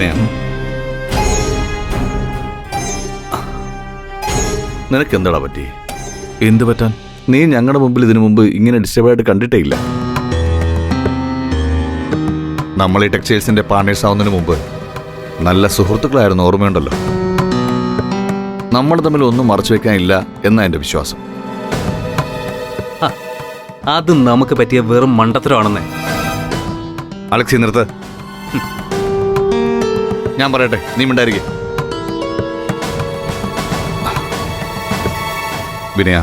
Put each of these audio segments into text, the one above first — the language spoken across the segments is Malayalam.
വിനയ നിനക്ക് എന്താടാ പറ്റി എന്ത് പറ്റാൻ? നീ ഞങ്ങളുടെ മുമ്പിൽ ഇതിനു മുമ്പ് ഇങ്ങനെ ഡിസ്റ്റർബായിട്ട് കണ്ടിട്ടേ ഇല്ല നമ്മൾ ഈ ടെക്സ്റ്റൈൽസിന്റെ പാർട്ട്നേഴ്സ് ആവുന്നതിന് മുമ്പ് നല്ല സുഹൃത്തുക്കളായിരുന്നു ഓർമ്മയുണ്ടല്ലോ. നമ്മൾ തമ്മിൽ ഒന്നും മറച്ചു വെക്കാനില്ല എന്നാ എന്റെ വിശ്വാസം. അത് നമുക്ക് പറ്റിയ വെറും മണ്ടത്തരമാണെന്നേ. അലക്സി നിർത്ത്. ഞാൻ പറയട്ടെ നീ മിണ്ടായിരിക്കെ. വിനയ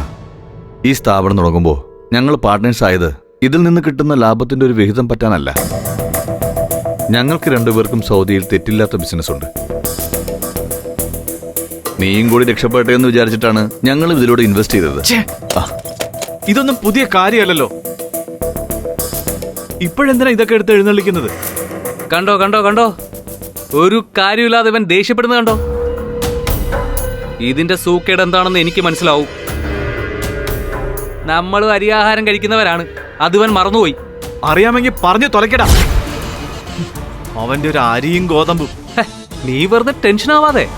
ഈ സ്ഥാപനം തുടങ്ങുമ്പോൾ ഞങ്ങൾ പാർട്ട്നേഴ്സ് ആയത് ഇതിൽ നിന്ന് കിട്ടുന്ന ലാഭത്തിന്റെ ഒരു വിഹിതം പറ്റാനല്ല. ഞങ്ങൾക്ക് രണ്ടുപേർക്കും സൗദിയിൽ തെറ്റില്ലാത്ത ബിസിനസ് ഉണ്ട്. നീയും കൂടി രക്ഷപ്പെട്ടെ എന്ന് വിചാരിച്ചിട്ടാണ് ഞങ്ങൾ ഇതിലൂടെ ഇൻവെസ്റ്റ് ചെയ്തത്. ഇതൊന്നും പുതിയ കാര്യമല്ലല്ലോ. ഇപ്പോഴെന്തിനാ ഇതൊക്കെ എടുത്ത് എഴുന്നള്ളിക്കുന്നത്? കണ്ടോ കണ്ടോ കണ്ടോ? ഒരു കാര്യമില്ലാതെ ഇവൻ ദേഷ്യപ്പെടുന്ന കണ്ടോ? ഇതിന്റെ സൂക്കേട് എന്താണെന്ന് എനിക്ക് മനസ്സിലാവും. നമ്മൾ അരിയാഹാരം കഴിക്കുന്നവരാണ്. അതിവൻ മറന്നുപോയി. അറിയാമെങ്കിൽ പറഞ്ഞു തൊലക്കടാ അവന്റെ ഒരു അരിയും ഗോതമ്പും. നീ വെറുതെ ടെൻഷൻ ആവാതെ.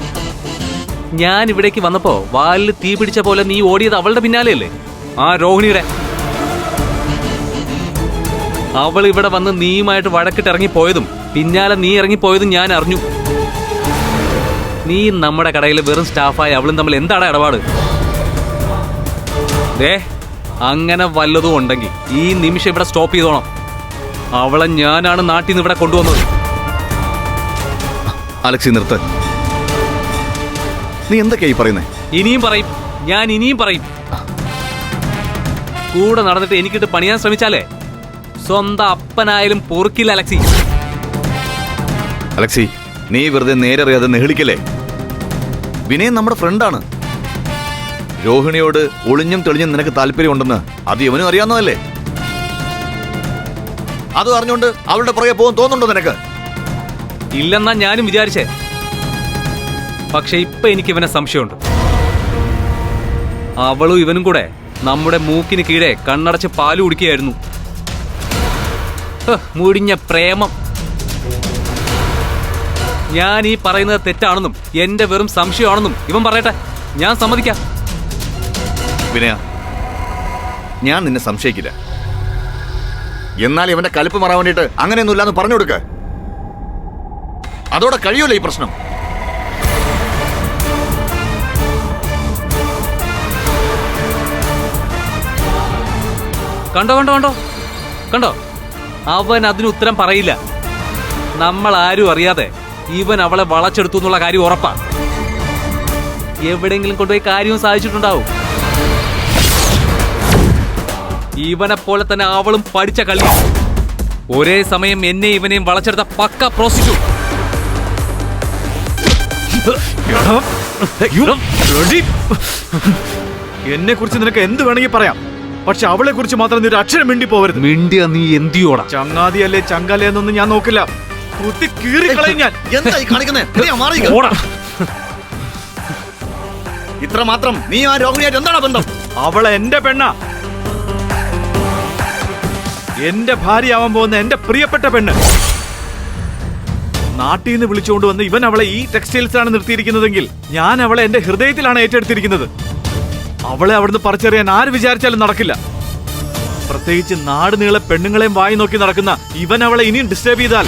ഞാൻ ഇവിടേക്ക് വന്നപ്പോ വാലിൽ തീ പിടിച്ച പോലെ നീ ഓടിയത് അവളുടെ പിന്നാലെയല്ലേ? ആ രോഹിണിയുടെ. അവൾ ഇവിടെ വന്ന് നീയുമായിട്ട് വഴക്കിട്ടിറങ്ങി ഇറങ്ങിപ്പോയതും പിന്നാലെ നീ ഇറങ്ങിപ്പോയത് ഞാൻ അറിഞ്ഞു. നീ നമ്മുടെ കടയിൽ വെറും സ്റ്റാഫായി അവളും തമ്മിൽ എന്താണ് ഇടപാട്? ദേ അങ്ങനെ വല്ലതും ഉണ്ടെങ്കിൽ ഈ നിമിഷം ഇവിടെ സ്റ്റോപ്പ് ചെയ്തോണം. അവളെ ഞാനാണ് നാട്ടിൽ നിന്ന് ഇവിടെ കൊണ്ടുവന്നത്. അലക്സി നിർത്ത്. നീ എന്തൊക്കെയായി പറയുന്നേ? ഇനിയും പറയും. ഞാൻ ഇനിയും പറയും. കൂടെ നടന്നിട്ട് എനിക്കിട്ട് പണിയാൻ ശ്രമിച്ചാലേ? സ്വന്തം അപ്പനായാലും പൊറുക്കില്ല അലക്സി. അലക്സി നീ വെറുതെ നേരെ അറിയാതെ നെഹളിക്കല്ലേ? വിനയൻ നമ്മുടെ ഫ്രണ്ടാണ്. രോഹിണിയോട് ഒളിഞ്ഞും തെളിഞ്ഞും നിനക്ക് താല്പര്യമുണ്ടെന്ന് അത് ഇവനും അറിയാവുന്നതല്ലേ? അത് അറിഞ്ഞുകൊണ്ട് അവളുടെ പുറകെ പോകാൻ തോന്നുന്നുണ്ടോ നിനക്ക്? ഇല്ലെന്നാ ഞാനും വിചാരിച്ചേ. പക്ഷെ ഇപ്പൊ എനിക്ക് ഇവനെ സംശയമുണ്ട്. അവളും ഇവനും കൂടെ നമ്മുടെ മൂക്കിന് കീഴെ കണ്ണടച്ച് പാൽ കുടിക്കുകയായിരുന്നു. മുടിഞ്ഞ പ്രേമം. ഞാൻ ഈ പറയുന്നത് തെറ്റാണെന്നും എന്റെ വെറും സംശയമാണെന്നും ഇവൻ പറയട്ടെ. ഞാൻ സമ്മതിക്കാം. വിനയ ഞാൻ നിന്നെ സംശയിക്കില്ല. എന്നാൽ ഇവന്റെ കലിപ്പ് മാറാൻ വേണ്ടിയിട്ട് അങ്ങനെയൊന്നുമില്ലാന്ന് പറഞ്ഞു കൊടുക്ക. അതോടെ കഴിയൂല ഈ പ്രശ്നം. കണ്ടോ കണ്ടോ കണ്ടോ? കണ്ടോ? അവൻ അതിന് ഉത്തരം പറയില്ല. നമ്മൾ ആരും അറിയാതെ ഇവൻ അവളെ വളച്ചെടുത്തു എന്നുള്ള കാര്യം ഉറപ്പാ. എവിടെയെങ്കിലും കൊണ്ടുപോയി കാര്യവും സാധിച്ചിട്ടുണ്ടാവും. ഇവനെ പോലെ തന്നെ അവളും പഠിച്ച കളി ഒരേ സമയം എന്നെ ഇവനെയും വളച്ചെടുത്ത പക്ക പ്രോസിക്യൂട്ട് എന്നെ കുറിച്ച് നിനക്ക് എന്ത് വേണമെങ്കിൽ പറയാം. പക്ഷെ അവളെ കുറിച്ച് മാത്രം നീ ഒരു അക്ഷരം മിണ്ടി പോവരുത്. മിണ്ടിയ നീ എന്തിയോടാ? ചങ്ങാതിയല്ലേ ചങ്കാലേ എന്നൊന്നും ഞാൻ നോക്കില്ല. കുത്തി കീറിക്കളയും ഞാൻ. എന്തായി കാണിക്കുന്നേ? ഓടാ. ഇത്ര മാത്രം നീ ആ രോഹിണിയായിട്ട് എന്താണ് ബന്ധം? അവൾ എന്റെ പെണ്ണ. എന്റെ ഭാര്യയാവാൻ പോകുന്ന എന്റെ പ്രിയപ്പെട്ട പെണ്ണ്. നാട്ടിൽ നിന്ന് വിളിച്ചുകൊണ്ട് വന്ന് ഇവൻ അവളെ ഈ ടെക്സ്റ്റൈൽസിലാണ് നിർത്തിയിരിക്കുന്നതെങ്കിൽ ഞാൻ അവളെ എന്റെ ഹൃദയത്തിലാണ് ഏറ്റെടുത്തിരിക്കുന്നത്. അവളെ അവിടുന്ന് പറിച്ചറിയാൻ ആര് വിചാരിച്ചാലും നടക്കില്ല. പ്രത്യേകിച്ച് നാട് നീളെ പെണ്ണുങ്ങളെയും വായി നോക്കി നടക്കുന്ന ഇവൻ അവളെ ഇനിയും ഡിസ്റ്റർബ് ചെയ്താൽ